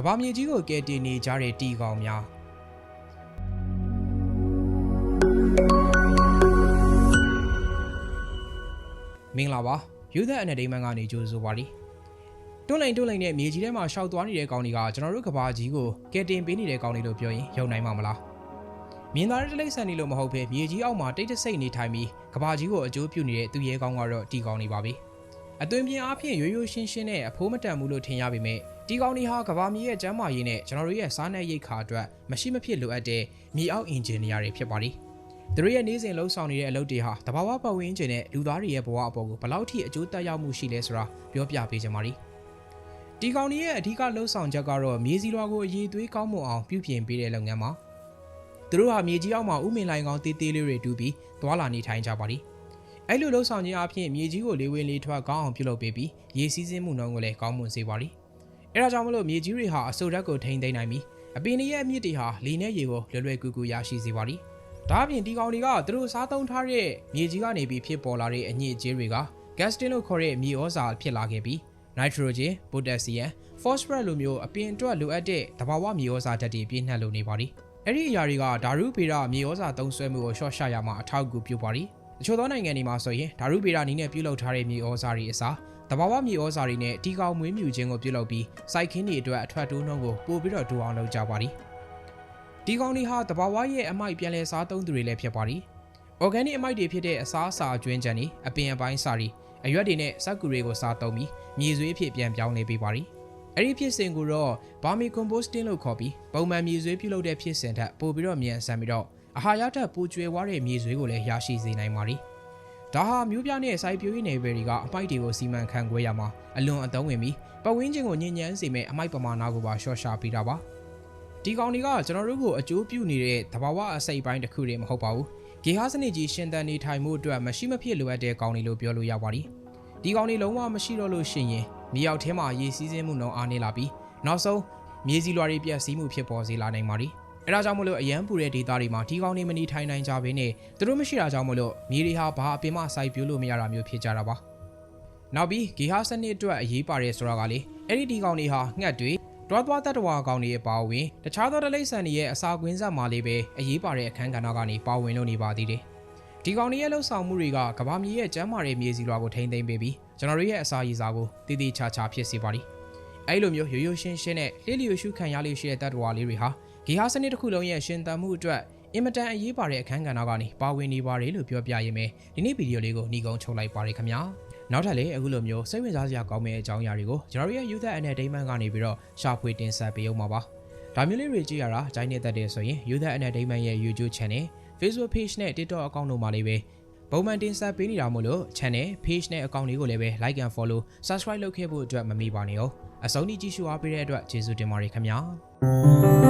ကဘာမြေကြီးကိုကယ်တင်နေကြတဲ့တီကောင်များမင်္ဂလာပါယူသက်အန်နဒိမန်ကနေကြိုဆိုပါလိတွန်းလိန်တွန်းလိန်နဲ့မြေကြီးထဲမှာရှောက်သွားနေတဲ့ကောင်တွေကကျွန်တော်တို့ကဘာကြီးကိုကယ်တင်ပေးနေတဲ့ကောင်တွေလို့ပြောရင်ယုံနိုင်မှာမလားမြင်သာတဲ့တိရစ္ဆာန်တွေလို့မဟုတ်ဘဲမြေကြီးအောက်မှာတိတ်တဆိတ်နေထိုင်ပြီးကဘာကြီးကိုအကျိုးပြုနေတဲ့သူရဲကောင်းကတော့တီကောင်တွေပါပဲ အသွင်ပြင်အားဖြင့်ရိုးရိုးရှင်းရှင်းနဲ့အဖိုးမတန်ဘူးလို့ထင်ရပေမဲ့တီကောင်တွေဟာကဘာမြေရဲ့ကျန်းမာရေးနဲ့ကျွန်တော်တို့ရဲ့စားနပ်ရိက္ခာအတွက်မရှိမဖြစ်လိုအပ်တဲ့မြေအောက်အင်ဂျင်နီယာတွေဖြစ်ပါလိမ့်သူတို့ရဲ့နေ့စဉ်လှုပ်ဆောင်နေတဲ့အလုပ်တွေဟာတဘာဝပတ်ဝန်းကျင်နဲ့လူသားတွေရဲ့ဘဝအပေါ်ကိုဘယ်လောက်ထိအကျိုးသက်ရောက်မှုရှိလဲဆိုတာပြောပြပေးကြပါလိမ့်ဒီကောင်တွေရဲ့အဓိကလှုပ်ဆောင်ချက်ကတော့မြေစီလွာကိုအရေးသွေးကောင်းမွန်အောင်ပြုပြင်ပေးတဲ့လုပ်ငန်းပါသူတို့ဟာမြေကြီးအောက်မှာဥမင်လိုင်ကောင်တေးသေးလေးတွေတူပြီးသွာလာနေထိုင်ကြပါလိမ့် အဲ့လိုလှုပ်ဆောင်ခြင်းအပြင်မြေကြီးကိုလေးဝင်လေးထွက်ကောင်းအောင်ပြုလုပ်ပေးပြီးရေစီးဆင်းမှုနှုန်းကိုလည်းကောင်းမွန်စေပါလိမ့်အဲဒါကြောင့်မလို့မြေကြီးတွေဟာအဆိုဓာတ်ကိုထိန်းသိမ်းနိုင်ပြီးအပင်တွေရဲ့အမြစ်တွေဟာလေနဲ့ရေကိုလွယ်လွယ်ကူကူရရှိစေပါလိမ့်ဒါအပြင်ဒီကောင်တွေကသူတို့စားသုံးထားတဲ့မြေကြီးကနေပြီးဖြစ်ပေါ်လာတဲ့အညစ်အကြေးတွေက gastin လို့ခေါ်တဲ့မြေဩဇာဖြစ်လာခဲ့ပြီး nitrogen, potassium, phosphorus လိုမျိုးအပင်အတွက်လိုအပ်တဲ့သဘာဝမြေဩဇာဓာတ်တွေပြည့်နှက်လို့နေပါလိမ့်အဲ့ဒီအရာတွေကဓာတုဗေဒမြေဩဇာသုံးစွဲမှုကိုရှော့ချရမှာအထောက်အကူပြုပါလိမ့် တချို့သောနိုင်ငံတွေမှာဆိုရင်ဓာတုဗေဒနည်းနဲ့ပြုလုပ်ထားတဲ့မြေဩဇာတွေအစားတဘာဝမြေဩဇာတွေနဲ့တီကောင်မွေးမြူခြင်းကိုပြုလုပ်ပြီးစိုက်ခင်းတွေအတွက်အထွက်တိုးနှုန်းကိုပို့ပြီးတော့တိုးအောင်လုပ်ကြပါလိမ့်ဒီကောင်တွေဟာတဘာဝရဲ့အမိုက်ပြန်လည်စားသုံးသူတွေလည်းဖြစ်ပါလိမ့် organic အမိုက်တွေဖြစ်တဲ့အစားအစာအကျွင်းချန်တွေအပင်အပိုင်းစာတွေအရွက်တွေနဲ့စက်ကူတွေကိုစားသုံးပြီးမြေဆွေးဖြစ်ပြန်ပြောင်းလဲပေးပါလိမ့်အဲ့ဒီဖြစ်စဉ်ကိုတော့ vermicomposting လို့ခေါ်ပြီးပုံမှန်မြေဆွေးပြုလုပ်တဲ့ဖြစ်စဉ်ထက်ပိုပြီးတော့မြန်ဆန်ပြီးတော့ အာဟာရထက်ပိုကျွဲဝါတဲ့မြေဆွေးကိုလည်းရရှိစေနိုင်ပါလိမ့်ဒါဟာမျိုးပြနဲ့စိုက်ပျိုးရေးနယ်ပယ်တွေကအမိုက်တွေကိုစီမံခန့်ခွဲရမှာအလွန်အသုံးဝင်ပြီးပတ်ဝန်းကျင်ကိုညဉ့်ညမ်းစေမဲ့အမိုက်ပမာဏကိုပါရှော့ရှာပေးတာပါဒီကောင်တွေကကျွန်တော်တို့ကိုအကျိုးပြုနေတဲ့သဘာဝအစိတ်ပိုင်းတစ်ခုတည်းမဟုတ်ပါဘူးဂေဟာစနစ်ကြီးရှင်သန်နေထိုင်မှုအတွက်မရှိမဖြစ်လိုအပ်တဲ့ကောင်တွေလို့ပြောလို့ရပါတယ်ဒီကောင်တွေလုံးဝမရှိတော့လို့ရှိရင်မြေအောက်ထဲမှာရေစီးဆင်းမှုနှုန်းအားနည်းလာပြီးနောက်ဆုံးမြေစီလွှာတွေပြက်စီးမှုဖြစ်ပေါ်စေလာနိုင်ပါတယ် အဲဒါကြောင့်မလို့အရန်ပူတဲ့ဒေသတွေမှာဒီကောင်တွေမနေထိုင်နိုင်ကြဘဲနဲ့သူတို့မရှိတာကြောင့်မလို့မြေတွေဟာဘာအပင်မှစိုက်ပျိုးလို့မရတာမျိုးဖြစ်ကြတာပါနောက်ပြီးဂေဟာစနစ်အတွက်အရေးပါတဲ့ဆိုတာကလေအဲ့ဒီဒီကောင်တွေဟာငှက်တွေတွားတွားတတ္တဝါကောင်တွေအပါအဝင်တခြားသောတိရစ္ဆာန်တွေရဲ့အစာကွင်းဆက်မှာလေးပဲအရေးပါတဲ့အခန်းကဏ္ဍကနေပါဝင်လို့နေပါသေးတယ်ဒီကောင်တွေရဲ့လှုပ်ဆောင်မှုတွေကကဘာမြေရဲ့ကျန်းမာတဲ့မြေစီလွှာကိုထိန်းသိမ်းပေးပြီးကျွန်တော်တို့ရဲ့အစာရည်စာကိုတည်တည်ချာချာဖြစ်စေပါလိမ့်အဲ့လိုမျိုးရိုးရိုးရှင်းရှင်းနဲ့လှိလျူရှုခံရလေးရှိတဲ့တတ္တဝါလေးတွေဟာ ဂေဟာစနစ်တစ်ခုလုံးရဲ့ရှင်သန်မှုအတွက်အင်မတန်အရေးပါတဲ့အခန်းကဏ္ဍကနေပါဝင်နေပါတယ်လို့ပြောပြရင်းပဲဒီနေ့ဗီဒီယိုလေးကိုညီကုန်းချုပ်လိုက်ပါရခင်ဗျာနောက်ထပ်လည်းအခုလိုမျိုးစိတ်ဝင်စားစရာကောင်းမယ့်အကြောင်းအရာတွေကိုကျွန်တော်တို့ရဲ့ Youth Entertainment ကနေပြီးတော့ရှာဖွေတင်ဆက်ပေးအောင်ပါပါဒါမျိုးလေးတွေကြည့်ရတာဂျိုင်းနေတတ်တယ်ဆိုရင် Youth Entertainment ရဲ့ YouTube Channel Facebook Page နဲ့ TikTok Account တို့မှာလေးပဲပုံမှန်တင်ဆက်ပေးနေတာမို့လို့ channel page နဲ့ account လေးကိုလည်းပဲ like and follow subscribe လုပ်ခဲ့ဖို့အတွက်မမေ့ပါနဲ့哦အဆုံးထိကြည့်ရှုအားပေးတဲ့အတွက်ကျေးဇူးတင်ပါတယ်ခင်ဗျာ